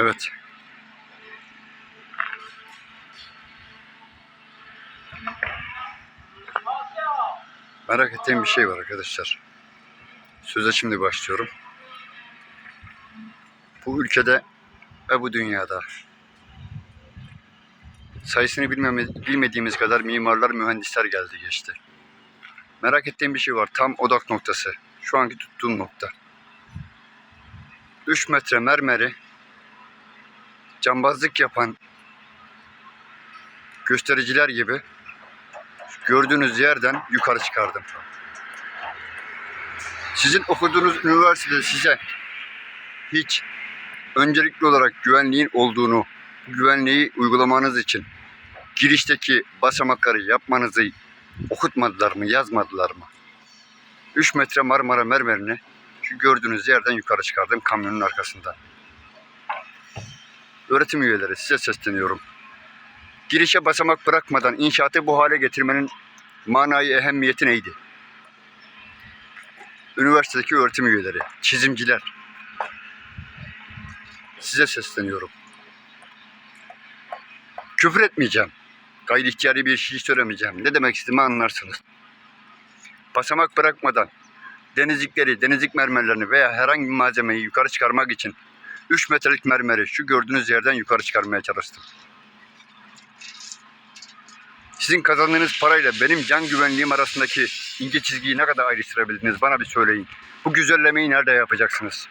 Evet. Merak ettiğim bir şey var arkadaşlar. Söze şimdi başlıyorum. Bu ülkede ve bu dünyada sayısını bilmediğimiz kadar mimarlar, mühendisler geldi geçti. Merak ettiğim bir şey var. Tam odak noktası. Şu anki tuttuğum nokta. 3 metre mermeri cambazlık yapan göstericiler gibi gördüğünüz yerden yukarı çıkardım. Sizin okuduğunuz üniversitede size hiç öncelikli olarak güvenliğin olduğunu, güvenliği uygulamanız için girişteki basamakları yapmanızı okutmadılar mı, yazmadılar mı? 3 metre Marmara mermerini şu gördüğünüz yerden yukarı çıkardım kamyonun arkasından. Öğretim üyeleri size sesleniyorum. Girişe basamak bırakmadan inşaatı bu hale getirmenin manayı ehemmiyeti neydi? Üniversitedeki öğretim üyeleri, çizimciler. Size sesleniyorum. Küfür etmeyeceğim. Gayri ihtiyari bir şey söylemeyeceğim. Ne demek istediğimi anlarsınız. Basamak bırakmadan denizlikleri, denizlik mermerlerini veya herhangi bir malzemeyi yukarı çıkarmak için 3 metrelik mermeri şu gördüğünüz yerden yukarı çıkarmaya çalıştım. Sizin kazandığınız parayla benim can güvenliğim arasındaki ince çizgiyi ne kadar ayrıştırabildiniz bana bir söyleyin. Bu güzellemeyi nerede yapacaksınız?